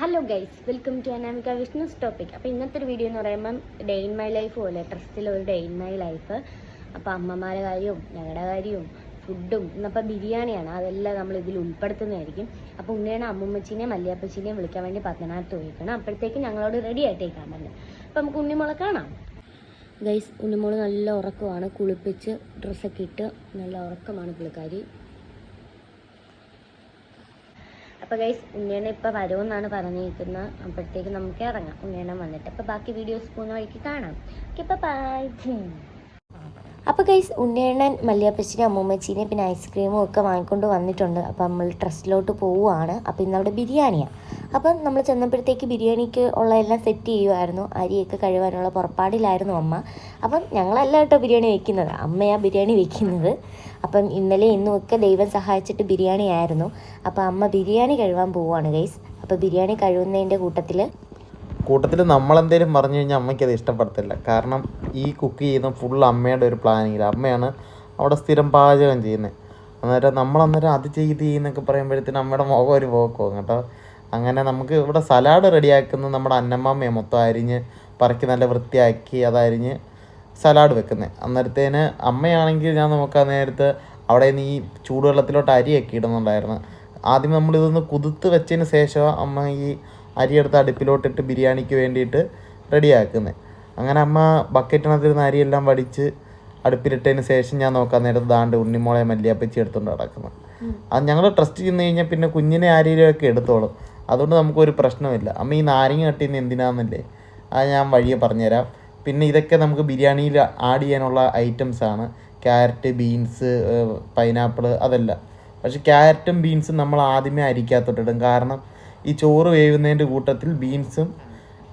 Hello guys welcome to Anamika Vishnu's topic അപ്പോൾ ഇന്നത്തെ ഒരു വീഡിയോ എന്ന് പറയുമ്പം ഡേ ഇൻ മൈ ലൈഫ് പോലെ ട്രസ്റ്റിൽ ഒരു ഡേ ഇൻ മൈ ലൈഫ് അപ്പോൾ അമ്മമാരുടെ കാര്യവും ഞങ്ങളുടെ കാര്യവും ഫുഡും ഇന്നപ്പോൾ ബിരിയാണിയാണ്. അതെല്ലാം നമ്മൾ ഇതിൽ ഉൾപ്പെടുത്തുന്നതായിരിക്കും. അപ്പോൾ ഉണ്ണിയാണ് അമ്മുമ്മച്ചീനെയും മല്ലിയപ്പച്ചീനെയും വിളിക്കാൻ വേണ്ടി പത്തനാപുരത്ത് പോയിക്കണം അപ്പോഴത്തേക്ക് ഞങ്ങളോട് റെഡി ആയിട്ടേക്കാൻ പറഞ്ഞു അപ്പോൾ നമുക്ക് ഉണ്ണിമോളെ കാണാം. ഗൈസ് ഉണ്ണിമോൾ നല്ല ഉറക്കമാണ്. കുളിപ്പിച്ച് ഡ്രസ്സൊക്കെ ഇട്ട് നല്ല ഉറക്കമാണ് പുള്ളിക്കാരി. അപ്പോൾ ഗൈസ് ഉണ്ണിയണ്ണ ഇപ്പോൾ വരുമെന്നാണ് പറഞ്ഞിരിക്കുന്നത്. അപ്പോഴത്തേക്ക് നമുക്ക് ഇറങ്ങാം. ഉണ്ണിയണ്ണൻ വന്നിട്ട് അപ്പോൾ ബാക്കി വീഡിയോസ് പോകുന്ന വഴിക്ക് കാണാം. ഓക്കെ അപ്പോൾ ബൈ അപ്പോൾ ഗൈസ് ഉണ്ണിയണ്ണൻ മല്ലിയപ്പച്ചനും അമ്മൂമ്മച്ചീനെ പിന്നെ ഐസ്ക്രീമും ഒക്കെ വാങ്ങിക്കൊണ്ട് വന്നിട്ടുണ്ട്. അപ്പോൾ നമ്മൾ ട്രസ്റ്റിലോട്ട് പോവുകയാണ് അപ്പോൾ ഇന്ന് അവിടെ ബിരിയാണിയാണ് അപ്പം നമ്മൾ ചെന്നപ്പോഴത്തേക്ക് ബിരിയാണിക്ക് ഉള്ള എല്ലാം സെറ്റ് ചെയ്യുമായിരുന്നു അരിയൊക്കെ കഴിവാനുള്ള പുറപ്പാടിലായിരുന്നു അമ്മ. അപ്പം ഞങ്ങളല്ല കേട്ടോ ബിരിയാണി വെക്കുന്നത്. അമ്മയാണ് ബിരിയാണി വെക്കുന്നത്. അപ്പം ഇന്നലെ ഇന്നും ഒക്കെ ദൈവം സഹായിച്ചിട്ട് ബിരിയാണി ആയിരുന്നു അപ്പോൾ അമ്മ ബിരിയാണി കഴിവാൻ പോവുകയാണ് ഗൈസ് അപ്പോൾ ബിരിയാണി കഴിവുന്നതിന്റെ കൂട്ടത്തിൽ കൂട്ടത്തിൽ നമ്മളെന്തേലും പറഞ്ഞു കഴിഞ്ഞാൽ അമ്മയ്ക്ക് അത് ഇഷ്ടപ്പെടത്തില്ല. കാരണം ഈ കുക്ക് ചെയ്യുന്ന ഫുൾ അമ്മയുടെ ഒരു പ്ലാനിങ്ങിൽ അമ്മയാണ് അവിടെ സ്ഥിരം പാചകം ചെയ്യുന്നത് അന്നേരം നമ്മൾ അന്നേരം അത് ചെയ്ത് ചെയ്യുന്നൊക്കെ പറയുമ്പോഴത്തേനും അമ്മയുടെ മുഖം ഒരു പോക്കും കേട്ടോ. അങ്ങനെ നമുക്ക് ഇവിടെ സലാഡ് റെഡിയാക്കുന്നത് നമ്മുടെ അന്നമ്മമ്മയെ മൊത്തം അരിഞ്ഞ് പറക്കി നല്ല വൃത്തിയാക്കി അതരിഞ്ഞ് സലാഡ് വെക്കുന്നത് അന്നേരത്തേന് അമ്മയാണെങ്കിൽ ഞാൻ നോക്കാൻ നേരത്ത് അവിടെ നിന്ന് ഈ ചൂടുവെള്ളത്തിലോട്ട് അരിയൊക്കെ ഇടുന്നുണ്ടായിരുന്നു. ആദ്യം നമ്മളിതൊന്ന് കുതിർത്ത് വെച്ചതിന് ശേഷം അമ്മ ഈ അരിയെടുത്ത് അടുപ്പിലോട്ടിട്ട് ബിരിയാണിക്ക് വേണ്ടിയിട്ട് റെഡിയാക്കുന്നത് അങ്ങനെ അമ്മ ബക്കറ്റിനകത്തിരുന്ന് അരിയെല്ലാം വടിച്ച് അടുപ്പിലിട്ടതിന് ശേഷം ഞാൻ നോക്കാൻ നേരത്ത് ദാണ്ട് ഉണ്ണിമോളെ മല്ലിയപ്പച്ചി എടുത്തുകൊണ്ട് നടക്കുന്നത് അത് ഞങ്ങൾ ട്രസ്റ്റ് ചെന്ന് കഴിഞ്ഞാൽ പിന്നെ കുഞ്ഞിനെ ആരെയൊക്കെ എടുത്തോളും. അതുകൊണ്ട് നമുക്കൊരു പ്രശ്നമില്ല. അമ്മ ഈ നാരങ്ങ കട്ടിന്ന് എന്തിനാന്നല്ലേ? അത് ഞാൻ വഴിയെ പറഞ്ഞുതരാം. പിന്നെ ഇതൊക്കെ നമുക്ക് ബിരിയാണിയിൽ ആഡ് ചെയ്യാനുള്ള ഐറ്റംസ് ആണ്. ക്യാരറ്റ് ബീൻസ് പൈനാപ്പിൾ അതെല്ലാം. പക്ഷെ ക്യാരറ്റും ബീൻസും നമ്മൾ ആദ്യമേ അരിക്കാത്തോട്ടിടും കാരണം ഈ ചോറ് വേവുന്നതിന്റെ കൂട്ടത്തിൽ ബീൻസും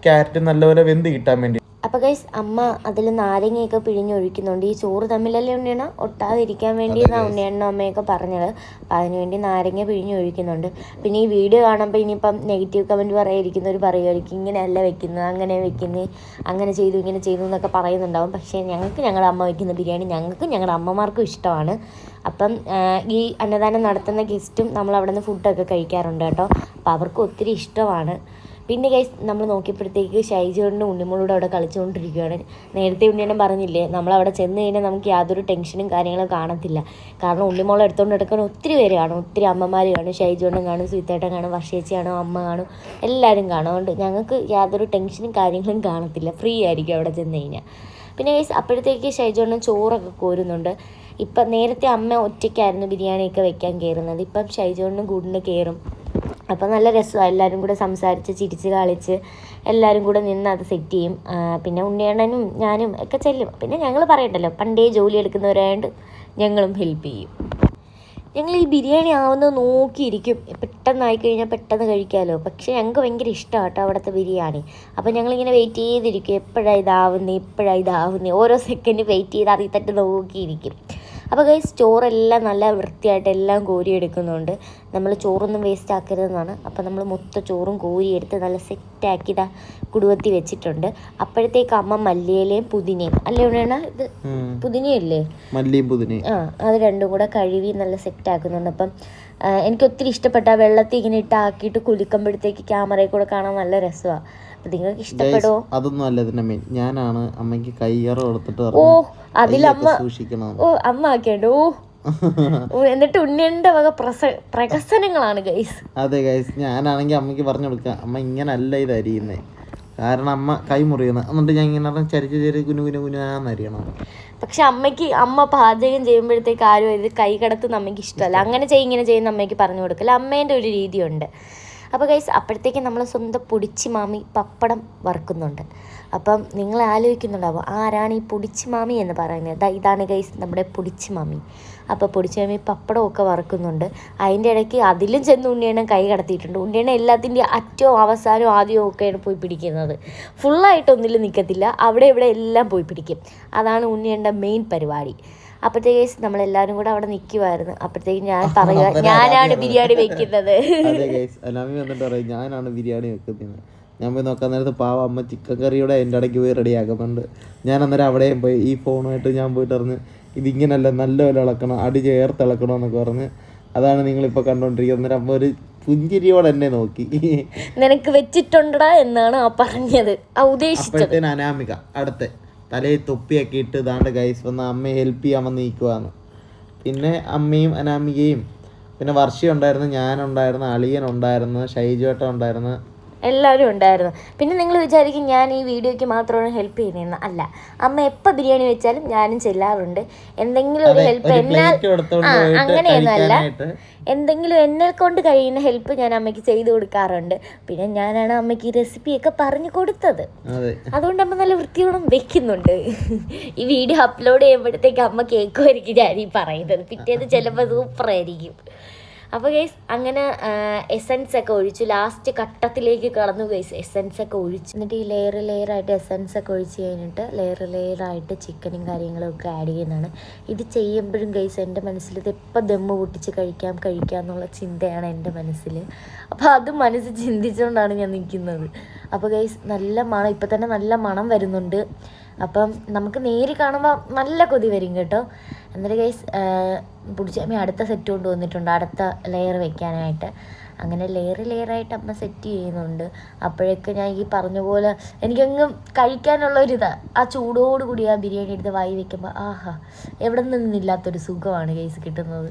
ക്യാരറ്റും നല്ലപോലെ വെന്ത് കിട്ടാൻ വേണ്ടി അപ്പോൾ ഗൈസ് അമ്മ അതിൽ നാരങ്ങയൊക്കെ പിഴിഞ്ഞൊഴിക്കുന്നുണ്ട്. ഈ ചോറ് തമ്മിലല്ലേ ഉണ്ണിയണ ഒട്ടാതിരിക്കാൻ വേണ്ടി വേണ്ടിയാണ് ഉണ്ണിയണ്ണ അമ്മയൊക്കെ പറഞ്ഞത്. അപ്പം അതിനുവേണ്ടി നാരങ്ങ പിഴിഞ്ഞൊഴിക്കുന്നുണ്ട്. പിന്നെ ഈ വീഡിയോ കാണുമ്പോൾ ഇനിയിപ്പം നെഗറ്റീവ് കമന്റ് പറയാതിരിക്കുന്നവർ പറയുമായിരിക്കും ഇങ്ങനെയല്ല വെക്കുന്നത് അങ്ങനെ വെക്കുന്നത് അങ്ങനെ ചെയ്തു ഇങ്ങനെ ചെയ്തു എന്നൊക്കെ പറയുന്നുണ്ടാവും. പക്ഷേ ഞങ്ങൾക്ക് ഞങ്ങളുടെ അമ്മ വെക്കുന്ന ബിരിയാണി ഞങ്ങൾക്കും ഞങ്ങളുടെ അമ്മമാർക്കും ഇഷ്ടമാണ്. അപ്പം ഈ അന്നദാനം നടത്തുന്ന ഗസ്റ്റും നമ്മൾ അവിടെ നിന്ന് ഫുഡൊക്കെ കഴിക്കാറുണ്ട് കേട്ടോ. അപ്പോൾ അവർക്ക് ഒത്തിരി ഇഷ്ടമാണ്. പിന്നെ കൈസ് നമ്മൾ നോക്കിയപ്പോഴത്തേക്ക് ഷൈജുകൊണ്ട് ഉണ്ണിമോളൂടെ അവിടെ കളിച്ചുകൊണ്ടിരിക്കുകയാണ്. നേരത്തെ ഉണ്ണിയണ്ണം പറഞ്ഞില്ലേ നമ്മളവിടെ ചെന്ന് കഴിഞ്ഞാൽ നമുക്ക് യാതൊരു ടെൻഷനും കാര്യങ്ങളും കാണത്തില്ല. കാരണം ഉണ്ണിമോളെ എടുത്തുകൊണ്ട് എടുക്കാൻ ഒത്തിരി പേര് കാണും ഒത്തിരി അമ്മമാർ കാണും ഷൈജുണ്ണൻ കാണും സുയിത്തേട്ടൻ കാണും വർഷേച്ചി കാണും അമ്മ കാണും എല്ലാവരും കാണും. അതുകൊണ്ട് ഞങ്ങൾക്ക് യാതൊരു ടെൻഷനും കാര്യങ്ങളും കാണത്തില്ല. ഫ്രീ ആയിരിക്കും അവിടെ ചെന്ന് കഴിഞ്ഞാൽ. പിന്നെ ഗൈസ് അപ്പോഴത്തേക്ക് ഷൈജുണ്ണൻ ചോറൊക്കെ കോരുന്നുണ്ട്. ഇപ്പം നേരത്തെ അമ്മ ഒറ്റയ്ക്കായിരുന്നു ബിരിയാണിയൊക്കെ വെക്കാൻ കയറുന്നത്. ഇപ്പം ഷൈജോണ്ണും കൂടിന് കയറും. അപ്പോൾ നല്ല രസമാണ് എല്ലാവരും കൂടെ സംസാരിച്ച് ചിരിച്ച് കളിച്ച് എല്ലാവരും കൂടെ നിന്ന് അത് സെറ്റ് ചെയ്യും. പിന്നെ ഉണ്ണിയണ്ണനും ഞാനും ഒക്കെ ചെല്ലും. പിന്നെ ഞങ്ങൾ പറയണ്ടല്ലോ പണ്ടേ ജോലി എടുക്കുന്നവരായതുകൊണ്ട് ഞങ്ങളും ഹെൽപ്പ് ചെയ്യും. ഞങ്ങൾ ഈ ബിരിയാണി ആവുന്നത് നോക്കിയിരിക്കും. പെട്ടെന്നായി കഴിഞ്ഞാൽ പെട്ടെന്ന് കഴിക്കാമല്ലോ പക്ഷേ ഞങ്ങൾക്ക് ഭയങ്കര ഇഷ്ടമാണ് കേട്ടോ അവിടുത്തെ ബിരിയാണി. അപ്പോൾ ഞങ്ങളിങ്ങനെ വെയിറ്റ് ചെയ്തിരിക്കും. എപ്പോഴാണ് ഇതാവുന്നത് എപ്പോഴാണ് ഇതാവുന്നത് ഓരോ സെക്കൻഡ് വെയിറ്റ് ചെയ്ത് അതിൽ തന്നെ നോക്കിയിരിക്കും. അപ്പോൾ കൈ ചോറെല്ലാം നല്ല വൃത്തിയായിട്ട് എല്ലാം കോരിയെടുക്കുന്നുണ്ട്. നമ്മൾ ചോറൊന്നും വേസ്റ്റ് ആക്കരുതെന്നാണ്. അപ്പോൾ നമ്മൾ മൊത്ത ചോറും കോരിയെടുത്ത് നല്ല സെറ്റാക്കി ഇതാ കുടുവത്തി വെച്ചിട്ടുണ്ട്. അപ്പോഴത്തേക്ക് അമ്മ മല്ലിയിലയും പുതിനയും. അല്ലേ ഉണ്ണേണ ഇത്. പുതിനയല്ലേ? മല്ലിയും പുതിനയും. ആ അത് രണ്ടും കൂടെ കഴുകി നല്ല സെറ്റ് ആക്കുന്നുണ്ട്. അപ്പം എനിക്ക് ഒത്തിരി ഇഷ്ടപ്പെട്ട വെള്ളത്തിൽ ഇങ്ങനെ ഇട്ടാക്കിയിട്ട് കുലുക്കുമ്പോഴത്തേക്ക് ക്യാമറയിൽ കൂടെ കാണാൻ നല്ല രസമാണ് അപ്പം നിങ്ങൾക്ക് ഇഷ്ടപ്പെടുമോ അതൊന്നും അല്ല ഇതിന്റെ മെയിൻ ഞാനാണ് അമ്മയ്ക്ക് കയ്യറ കൊടുത്തിട്ട് ഓ അതിലമ്മ സൂക്ഷിക്കണം. ഓ അമ്മ ആക്കിയുണ്ട് ഓ. എന്നിട്ട് ഉണ്ണിയുടെ വക പ്രസ പ്രകസനങ്ങളാണ് ഗൈസ് അതെ ഗൈസ് ഞാനാണെങ്കിൽ അമ്മയ്ക്ക് പറഞ്ഞു കൊടുക്കുക അമ്മ ഇങ്ങനല്ല ഇത് അരിയുന്നേ. കാരണം അമ്മ കൈ മുറിയുന്ന. എന്നിട്ട് ഞാൻ ഇങ്ങനെ ചരിച്ച് ചെറിയ കുനു കുനു കുനാന്ന് അരിയണം. പക്ഷെ അമ്മയ്ക്ക് അമ്മ പാചകം ചെയ്യുമ്പോഴത്തേക്ക് ആരും ഇത് കൈ കടത്തുന്ന അമ്മയ്ക്ക് ഇഷ്ടമല്ല. അങ്ങനെ ചെയ്യും ഇങ്ങനെ ചെയ്യുന്ന അമ്മയ്ക്ക് പറഞ്ഞു കൊടുക്കില്ല അമ്മേന്റെ ഒരു രീതിയുണ്ട്. അപ്പോൾ ഗൈസ് അപ്പോഴത്തേക്കും നമ്മൾ സ്വന്തം പൊടിച്ചി മാമി പപ്പടം വറുക്കുന്നുണ്ട്. അപ്പം നിങ്ങൾ ആലോചിക്കുന്നുണ്ടാവും ആരാണ് ഈ പൊടിച്ചി മാമി എന്ന് പറയുന്നത്? ഇതാണ് ഗൈസ് നമ്മുടെ പൊടിച്ചി മാമി. അപ്പോൾ പൊടിച്ചി മാമി പപ്പടമൊക്കെ വറുക്കുന്നുണ്ട്. അതിന്റെ ഇടയ്ക്ക് അതിലും ചെന്ന് ഉണ്ണിയണം കൈ കടത്തിയിട്ടുണ്ട്. ഉണ്ണിയണ്ണൻ എല്ലാത്തിന്റെ അറ്റവും അവസാനവും ആദ്യവും ഒക്കെയാണ് പോയി പിടിക്കുന്നത്. ഫുള്ളായിട്ടൊന്നിലും നിൽക്കത്തില്ല അവിടെ ഇവിടെ എല്ലാം പോയി പിടിക്കും. അതാണ് ഉണ്ണിയണ്ണന്റെ മെയിൻ പരിപാടി. അപ്പോഴത്തേക്ക് നമ്മളെല്ലാവരും കൂടെ അവിടെ നിൽക്കുമായിരുന്നു അപ്പോഴത്തേക്ക് ഞാൻ പറയുക ഞാനാണ് ബിരിയാണി വെക്കുന്നത്. ഞാനാണ് ബിരിയാണി വെക്കുന്നത്. ഞാൻ പോയി നോക്കാൻ നേരത്ത് പാവ അമ്മ ചിക്കൻ കറിയുടെ എന്റെ ഇടയ്ക്ക് പോയി റെഡിയാക്കുന്നുണ്ട് ഞാൻ അന്നേരം അവിടെയും പോയി ഈ ഫോണുമായിട്ട് ഞാൻ പോയിട്ട് പറഞ്ഞ് ഇതിങ്ങനല്ല നല്ലപോലെ ഇളക്കണം അടി ചേർത്ത് ഇളക്കണം എന്നൊക്കെ പറഞ്ഞ് അതാണ് നിങ്ങളിപ്പോൾ കണ്ടുകൊണ്ടിരിക്കുന്നത് അന്നേരം അമ്മ ഒരു പുഞ്ചിരിയോടെ എന്നെ നോക്കി. നിനക്ക് വെച്ചിട്ടുണ്ടടാ എന്നാണ് ആ പറഞ്ഞത്. ആ ഉദ്ദേശിച്ചത്. അപ്പോഴത്തേന് അനാമിക അടുത്ത. തലയിൽ തൊപ്പിയൊക്കെ ഇട്ട് ഇതാണ്ട് ഗൈസ് വന്ന് അമ്മയെ ഹെൽപ്പ് ചെയ്യാൻ വന്ന് നിൽക്കുവാന്ന് പിന്നെ അമ്മയും അനാമികയും പിന്നെ വർഷ ഉണ്ടായിരുന്നു ഞാനുണ്ടായിരുന്നു അളിയൻ ഉണ്ടായിരുന്നു ഷൈജുവേട്ടൻ ഉണ്ടായിരുന്നു. എല്ലാവരും ഉണ്ടായിരുന്നു. പിന്നെ നിങ്ങൾ വിചാരിക്കും ഞാൻ ഈ വീഡിയോയ്ക്ക് മാത്രമാണ് ഹെൽപ്പ് ചെയ്യുന്നതെന്ന്. അല്ല അമ്മ എപ്പോൾ ബിരിയാണി വെച്ചാലും ഞാനും ചെല്ലാറുണ്ട്. എന്തെങ്കിലും ഒരു ഹെൽപ്പ് എന്നാൽ ആ അങ്ങനെയൊന്നും അങ്ങനെയൊന്നുമല്ല. എന്തെങ്കിലും എന്നെ കൊണ്ട് കഴിയുന്ന ഹെൽപ്പ് ഞാൻ അമ്മയ്ക്ക് ചെയ്തു കൊടുക്കാറുണ്ട്. പിന്നെ ഞാനാണ് അമ്മയ്ക്ക് ഈ റെസിപ്പിയൊക്കെ പറഞ്ഞു കൊടുത്തത്. അതെ. അതുകൊണ്ട് അമ്മ നല്ല വൃത്തിയോളം വെക്കുന്നുണ്ട്. ഈ വീഡിയോ അപ്ലോഡ് ചെയ്യുമ്പോഴത്തേക്ക് അമ്മ കേൾക്കുമായിരിക്കും ഞാൻ ഈ പറയുന്നത്. പിറ്റേന്ന് ചിലപ്പോൾ സൂപ്പറായിരിക്കും അപ്പോൾ ഗൈസ് അങ്ങനെ എസൻസ് ഒക്കെ ഒഴിച്ചു ലാസ്റ്റ് ഘട്ടത്തിലേക്ക് കടന്നു ഗൈസ് എസൻസ് ഒക്കെ ഒഴിച്ചു. എന്നിട്ട് ഈ ലെയർ ലെയർ ആയിട്ട് എസൻസ് ഒക്കെ ഒഴിച്ച് കഴിഞ്ഞിട്ട് ലെയർ ലെയർ ആയിട്ട് ചിക്കനും കാര്യങ്ങളും ഒക്കെ ആഡ് ചെയ്യുന്നതാണ്. ഇത് ചെയ്യുമ്പോഴും ഗൈസ് എന്റെ മനസ്സിൽ ഇത് എപ്പോൾ ദമ്മ് പൊട്ടിച്ച് കഴിക്കാം കഴിക്കാം എന്നുള്ള ചിന്തയാണ് എന്റെ മനസ്സിൽ. അപ്പോൾ അത് മനസ്സ് ചിന്തിച്ചുകൊണ്ടാണ് ഞാൻ നിൽക്കുന്നത് അപ്പോൾ ഗൈസ് നല്ല മണം ഇപ്പം തന്നെ നല്ല മണം വരുന്നുണ്ട്. അപ്പം നമുക്ക് നേരി കാണുമ്പോൾ നല്ല കൊതി വരും കേട്ടോ. എന്നിട്ട് ഗൈസ് പുടിച്ചമ്മ അടുത്ത സെറ്റ് കൊണ്ട് വന്നിട്ടുണ്ട്. അടുത്ത ലെയർ വെക്കാനായിട്ട്. അങ്ങനെ ലെയർ ലെയറായിട്ട് അമ്മ സെറ്റ് ചെയ്യുന്നുണ്ട്. അപ്പോഴൊക്കെ ഞാൻ ഈ പറഞ്ഞ പോലെ എനിക്കങ്ങ് കഴിക്കാനുള്ള ഒരു ഇതാ ആ ചൂടോടുകൂടി ആ ബിരിയാണി എടുത്ത് വായി വെക്കുമ്പോൾ ആഹാ എവിടെ നിന്നില്ലാത്തൊരു സുഖമാണ് ഗൈസ് കിട്ടുന്നത്.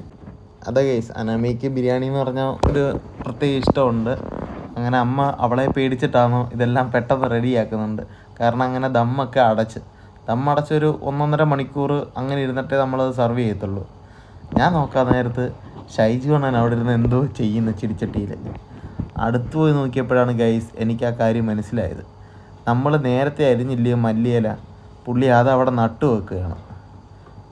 അതെ ഗൈസ് അനാമിക്ക് ബിരിയാണി എന്ന് പറഞ്ഞാൽ ഒരു പ്രത്യേക ഇഷ്ടമുണ്ട്. അങ്ങനെ അമ്മ അവളെ പേടിച്ചിട്ടാണ് ഇതെല്ലാം പെട്ടെന്ന് റെഡിയാക്കുന്നുണ്ട്. കാരണം അങ്ങനെ ദമ്മൊക്കെ അടച്ച്. ദം അടച്ചൊരു ഒന്നൊന്നര മണിക്കൂർ അങ്ങനെ ഇരുന്നിട്ടേ നമ്മളത് സർവ് ചെയ്യത്തുള്ളൂ. ഞാൻ നോക്കാൻ നേരത്ത് ഷൈജു അണ്ണൻ അവിടെ ഇരുന്ന് എന്തോ ചെയ്യുന്ന ചിടിച്ചട്ടിയിൽ അടുത്ത് പോയി നോക്കിയപ്പോഴാണ് ഗൈസ് എനിക്ക് ആ കാര്യം മനസ്സിലായത്. നമ്മൾ നേരത്തെ അരിഞ്ഞില്ലയോ മല്ലിയില പുള്ളി അത് അവിടെ നട്ടു വെക്കുകയാണ്.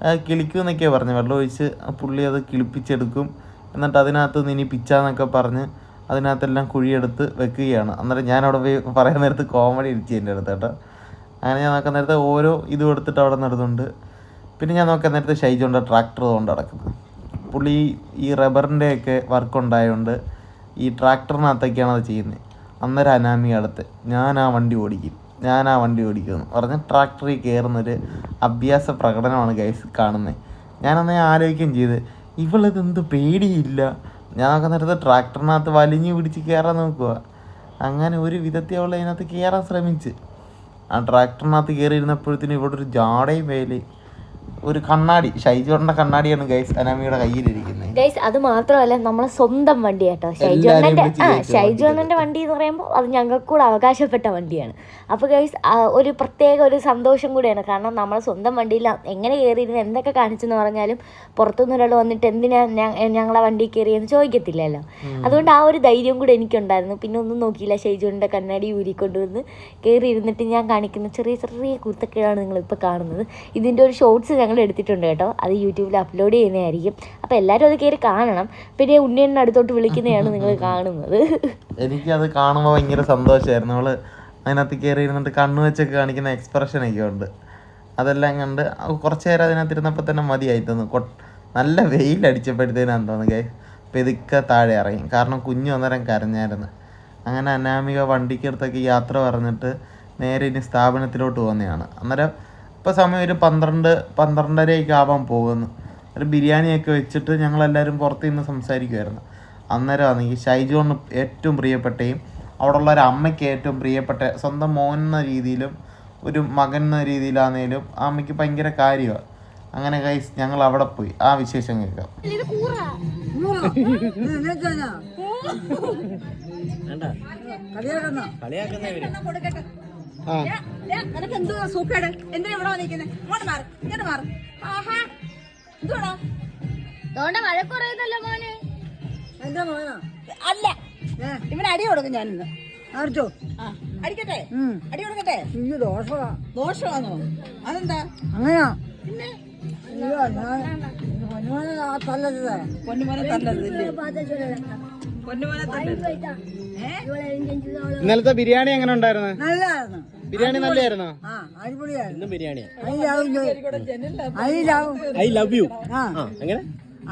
കിളിക്കും കിളിക്കുമെന്നൊക്കെയാണ് പറഞ്ഞു വെള്ളം ഒഴിച്ച് പുള്ളി അത് കിളിപ്പിച്ചെടുക്കും. എന്നിട്ട് അതിനകത്ത് നിന്ന് ഇനി പിച്ചാന്നൊക്കെ പറഞ്ഞ് അതിനകത്തെല്ലാം കുഴിയെടുത്ത് വെക്കുകയാണ്. അന്നേരം ഞാൻ അവിടെ പോയി പറയാൻ നേരത്ത് കോമഡി ഇടിച്ചു എന്റെ അടുത്ത് കേട്ടോ. അങ്ങനെ ഞാൻ നോക്കാൻ നേരത്തെ ഓരോ ഇതും എടുത്തിട്ട് അവിടെ നടന്നുണ്ട്. പിന്നെ ഞാൻ നോക്കാൻ നേരത്തെ ഷൈജുണ്ട് ട്രാക്ടർ കൊണ്ട് നടക്കുന്നത്. പുള്ളി ഈ റബ്ബറിന്റെയൊക്കെ വർക്ക് ഉണ്ടായതുകൊണ്ട് ഈ ട്രാക്ടറിനകത്തൊക്കെയാണ് അത് ചെയ്യുന്നത്. അന്നേരം അനാമി അടുത്ത് ഞാൻ ആ വണ്ടി ഓടിക്കും ഞാൻ ആ വണ്ടി ഓടിക്കുമെന്ന് പറഞ്ഞ് ട്രാക്ടറിൽ കയറുന്നൊരു അഭ്യാസ പ്രകടനമാണ് ഗൈസ് കാണുന്നത്. ഞാനന്നേ ആലോചിക്കുകയും ചെയ്ത് ഇവളിതെന്ത് പേടിയില്ല? ഞാൻ നേരത്തെ ട്രാക്ടറിനകത്ത് വലിഞ്ഞു പിടിച്ച് കയറാൻ നോക്കുക അങ്ങനെ ഒരു വിധത്തിൽ അവൾ അതിനകത്ത് കയറാൻ ശ്രമിച്ച്. ആ ട്രാക്ടറിനകത്ത് കയറി ഇരുന്നപ്പോഴത്തേനും ഇവിടെ ഒരു ജാടയും വേലി ഒരു കണ്ണാടി ഷൈജോറിന്റെ കണ്ണാടിയാണ് ഗൈസ് അനാമിയുടെ കയ്യിലിരിക്കുന്നത്. ഗൈസ് അത് മാത്രമല്ല നമ്മളെ സ്വന്തം വണ്ടി കേട്ടോ ഷൈജു ആ ഷൈജു വണ്ടി എന്ന് പറയുമ്പോൾ അത് ഞങ്ങൾക്ക് കൂടെ അവകാശപ്പെട്ട വണ്ടിയാണ്. അപ്പോൾ ഗൈസ് ഒരു പ്രത്യേക ഒരു സന്തോഷം കൂടിയാണ്. കാരണം നമ്മളെ സ്വന്തം വണ്ടിയിൽ എങ്ങനെ കയറിയിരുന്ന് എന്തൊക്കെ കാണിച്ചെന്ന് പറഞ്ഞാലും പുറത്തുനിന്ന് ഒരാൾ വന്നിട്ട് എന്തിനാ ഞങ്ങളെ വണ്ടി കയറിയെന്ന് ചോദിക്കത്തില്ലല്ലോ. അതുകൊണ്ട് ആ ഒരു ധൈര്യം കൂടെ എനിക്കുണ്ടായിരുന്നു. പിന്നെ ഒന്നും നോക്കിയില്ല ഷൈജോണിന്റെ കണ്ണാടി ഊരിക്കൊണ്ടുവന്ന് കയറി ഇരുന്നിട്ട് ഞാൻ കാണിക്കുന്ന ചെറിയ ചെറിയ കുരുത്തക്കേടാണ് നിങ്ങളിപ്പോൾ കാണുന്നത്. ഇതിന്റെ ഒരു ഷോർട്സ് ഞങ്ങൾ എടുത്തിട്ടുണ്ട് കേട്ടോ. അത് യൂട്യൂബിൽ അപ്ലോഡ് ചെയ്യുന്നതായിരിക്കും. അപ്പോൾ എല്ലാവരും അത് കയറി കാണണം. പിന്നെ ഉണ്ണിയണ്ണ അടുത്തോട്ട് വിളിക്കുന്നതാണ് നിങ്ങൾ കാണുന്നത്. എനിക്കത് കാണുമ്പോൾ ഭയങ്കര സന്തോഷമായിരുന്നു അവൾ അതിനകത്ത് കയറി ഇരുന്നിട്ട് കണ്ണു വെച്ചൊക്കെ കാണിക്കുന്ന എക്സ്പ്രഷനൊക്കെ ഉണ്ട്. അതെല്ലാം കണ്ട് കുറച്ച് നേരം അതിനകത്ത് ഇരുന്നപ്പോൾ തന്നെ മതിയായി തോന്നുന്നു. കൊ- നല്ല വെയിലടിച്ചപ്പോഴത്തേനാന്ന് തോന്നുന്നു പെതുക്കെ താഴെ ഇറങ്ങി. കാരണം കുഞ്ഞു അന്നേരം കരഞ്ഞായിരുന്നു. അങ്ങനെ അനാമിക വണ്ടിക്കടുത്തൊക്കെ യാത്ര പറഞ്ഞിട്ട് നേരെ ഇനി സ്ഥാപനത്തിലോട്ട് പോകുന്നതാണ്. അന്നേരം ഇപ്പോൾ സമയം ഒരു പന്ത്രണ്ട് പന്ത്രണ്ടരയൊക്കെ ആവാൻ പോകുന്നു. ഒരു ബിരിയാണിയൊക്കെ വെച്ചിട്ട് ഞങ്ങളെല്ലാവരും പുറത്ത് നിന്ന് സംസാരിക്കുമായിരുന്നു അന്നേരം ഈ ഷൈജോണ് ഏറ്റവും പ്രിയപ്പെട്ടയും അവിടെ ഉള്ള ഒരു അമ്മയ്ക്ക് ഏറ്റവും പ്രിയപ്പെട്ട സ്വന്തം മോൻ എന്ന രീതിയിലും ഒരു മകൻ എന്ന രീതിയിലാണേലും ആ അമ്മയ്ക്ക് ഭയങ്കര കാര്യമാണ്. അങ്ങനെ കൈസ് ഞങ്ങൾ അവിടെ പോയി. ആ വിശേഷം കേൾക്കാം. നിനക്ക് എന്തോ സൂക്കേട്? എന്തിനാ ഇവിടെ വന്നിരിക്കുന്നത് ഇങ്ങോട്ട് മാറി ഇങ്ങോട്ട് മാറി. ആഹാ. എന്തുവാടാ? അതുകൊണ്ട് വഴക്ക് മോനെ. എന്റെ മോനാ? അല്ല. ഇവന് അടി കൊടുക്കും ഞാൻ ഇന്ന് അടിച്ചോ അടിക്കട്ടെ? അടി കൊടുക്കട്ടെ? ദോഷമാ ദോഷമാണോ അതെന്താ? അങ്ങനെയാ? പിന്നെ? ഇന്നലത്തെ ബിരിയാണി എങ്ങനെ ഉണ്ടായിരുന്നു? നല്ലതായിരുന്നു ബിരിയാണി നല്ലതായിരുന്നോ? ഇന്നും ബിരിയാണിയാ. I love I love you. ആ. എങ്ങനെ?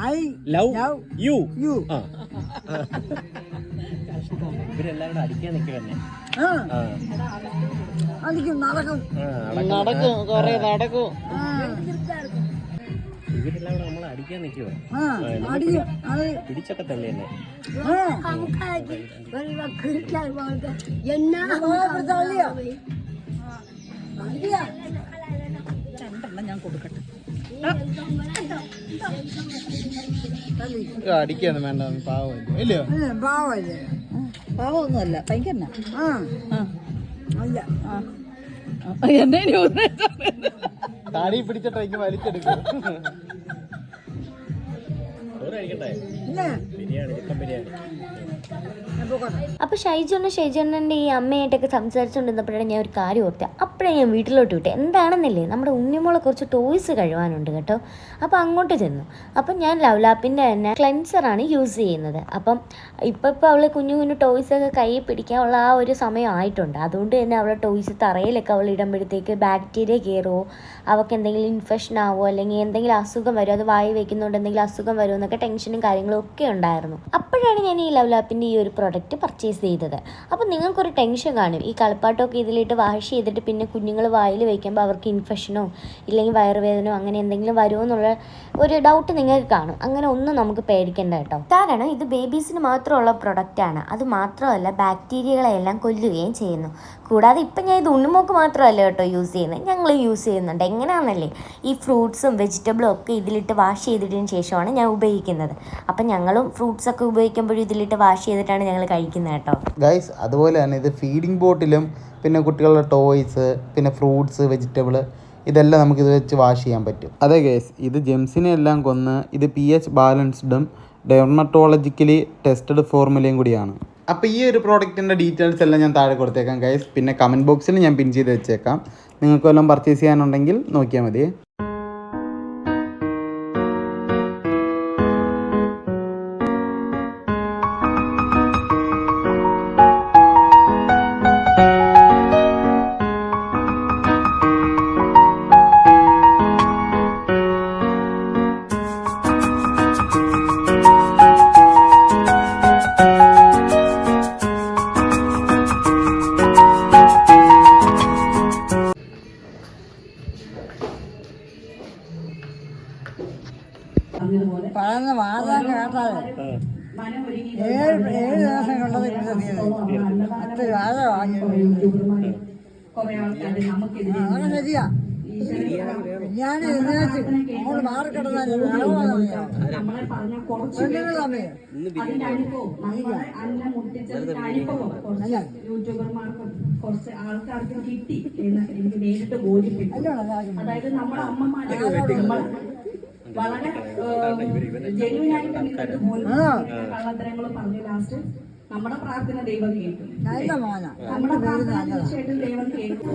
I love you. യു. ആ. ഇവരെല്ലാവരും അടിക്കാൻ നിൽക്കുവന്നെ ആ. അടിക്കും നടക്കും. നടക്കും. കൊറേ നടക്കും. ഇവരെല്ലാവരും നമ്മളെ അടിക്കാൻ നിൽക്കുവ. ആ അടിക്കും അത് പിടിച്ചൊക്കെ തള്ളി തന്നെ രണ്ടെണ്ണം ഞാൻ കൊടുക്കട്ടെ അടിക്കാന്ന് വേണ്ട പാവല്ലേ? ഇല്ലയോ പാവല്ലേ പാവമൊന്നുമല്ല ഭയങ്കര അല്ല. എന്നെ താടി പിടിച്ചിട്ട് വലിച്ചെടുക്കും. കഴിക്കട്ടെ ഇല്ലേ. ബിരിയാണി ചിക്കൻ ബിരിയാണി. അപ്പോൾ ഈ അമ്മയായിട്ടൊക്കെ സംസാരിച്ചുകൊണ്ടിരുന്നപ്പോഴാണ് ഞാൻ ഒരു കാര്യം ഓർത്തത് അപ്പോഴേ ഞാൻ വീട്ടിലോട്ട് വിട്ടെ. എന്താണെന്നില്ലേ? നമ്മുടെ ഉണ്ണിമോളെ കുറച്ച് ടോയ്സ് കഴുവാനുണ്ട് കേട്ടോ. അപ്പോൾ അങ്ങോട്ട് ചെന്നു. അപ്പം ഞാൻ ലവ്ലാപ്പിന്റെ തന്നെ ക്ലെൻസറാണ് യൂസ് ചെയ്യുന്നത്. അപ്പം ഇപ്പം ഇപ്പോൾ അവൾ കുഞ്ഞു കുഞ്ഞു ടോയ്സ് ടോയ്സൊക്കെ കയ്യിൽ പിടിക്കാനുള്ള ആ ഒരു സമയം ആയിട്ടുണ്ട്. അതുകൊണ്ട് തന്നെ അവളെ ടോയ്സ് തറയിലൊക്കെ അവൾ ഇടുമ്പോഴത്തേക്ക് ബാക്ടീരിയ കയറുമോ അവൾക്ക് എന്തെങ്കിലും ഇൻഫെക്ഷൻ ആവുമോ അല്ലെങ്കിൽ എന്തെങ്കിലും അസുഖം വരുമോ അത് വായി വെക്കുന്നതുകൊണ്ട് എന്തെങ്കിലും അസുഖം വരുമോ എന്നൊക്കെ ടെൻഷനും കാര്യങ്ങളും ഒക്കെ ഉണ്ടായിരുന്നു. അപ്പോഴാണ് ഞാൻ ഈ ലവ് ലാപ്പിന്റെ ഈ ഒരു പ്രൊഡക്റ്റ് പർച്ചേസ് ചെയ്തത്. അപ്പോൾ നിങ്ങൾക്കൊരു ടെൻഷൻ കാണും. ഈ കളിപ്പാട്ടമൊക്കെ ഇതിലിട്ട് വാഷ് ചെയ്തിട്ട് പിന്നെ കുഞ്ഞുങ്ങൾ വായിൽ വയ്ക്കുമ്പോൾ അവർക്ക് ഇൻഫെക്ഷനോ ഇല്ലെങ്കിൽ വയറുവേദനോ അങ്ങനെ എന്തെങ്കിലും വരുമോ എന്നുള്ള ഒരു ഡൗട്ട് നിങ്ങൾക്ക് കാണും. അങ്ങനെ ഒന്നും നമുക്ക് പേടിക്കേണ്ട കേട്ടോ. കാരണം ഇത് ബേബീസിന് മാത്രമുള്ള പ്രൊഡക്റ്റാണ് അത് മാത്രമല്ല ബാക്ടീരിയകളെല്ലാം കൊല്ലുകയും ചെയ്യുന്നു. കൂടാതെ ഇപ്പം ഞാൻ ഇത് ഉണ്ണുമോക്ക് മാത്രമല്ല കേട്ടോ യൂസ് ചെയ്യുന്നത്. ഞങ്ങൾ യൂസ് ചെയ്യുന്നുണ്ട്. എങ്ങനെയാണെന്നല്ലേ ഈ ഫ്രൂട്ട്സും വെജിറ്റബിളും ഒക്കെ ഇതിലിട്ട് വാഷ് ചെയ്തിട്ടതിന് ശേഷമാണ് ഞാൻ ഉപയോഗിക്കുന്നത്. അപ്പം ഞങ്ങളും ഫ്രൂട്ട്സ് ഒക്കെ ഉപയോഗിക്കുമ്പോഴും ഇതിലിട്ട് വാഷ് ചെയ്തിട്ടാണ് ഞങ്ങൾ കഴിക്കുന്നത് കേട്ടോ. ഗൈസ് അതുപോലെ തന്നെ ഇത് ഫീഡിംഗ് ബോട്ടിലും പിന്നെ കുട്ടികളുടെ ടോയ്സ് പിന്നെ ഫ്രൂട്ട്സ് വെജിറ്റബിൾ ഇതെല്ലാം നമുക്ക് ഇത് വെച്ച് വാഷ് ചെയ്യാൻ പറ്റും. അതെ ഗൈസ് ഇത് ജെംസിനെ എല്ലാം കൊന്ന് ഇത് പി എച്ച് ബാലൻസ്ഡും ഡെർമറ്റോളജിക്കലി ടെസ്റ്റഡ് ഫോർമുലയും കൂടിയാണ്. അപ്പോൾ ഈ ഒരു പ്രോഡക്റ്റിന്റെ ഡീറ്റെയിൽസ് എല്ലാം ഞാൻ താഴെ കൊടുത്തേക്കാം ഗൈസ് പിന്നെ കമന്റ് ബോക്സിൽ ഞാൻ പിൻ ചെയ്ത് വെച്ചേക്കാം. നിങ്ങൾക്ക് വല്ലതും പർച്ചേസ് ചെയ്യാനുണ്ടെങ്കിൽ നോക്കിയാൽ മതി. ഞാൻ എഴുന്നേറ്റ് അങ്ങോട്ട് മാറിക്കിടന്നാൽ കുറച്ച് ആൾക്കാർക്ക് കിട്ടി എന്ന് എനിക്ക് നേരിട്ട് അതായത് നമ്മുടെ അമ്മമാരെ നമ്മൾ വളരെ പറഞ്ഞു ലാസ്റ്റ് നമ്മുടെ പ്രാർത്ഥന ദൈവം കേൾക്കും. നമ്മുടെ പ്രാർത്ഥന തീർച്ചയായിട്ടും ദൈവം കേൾക്കും.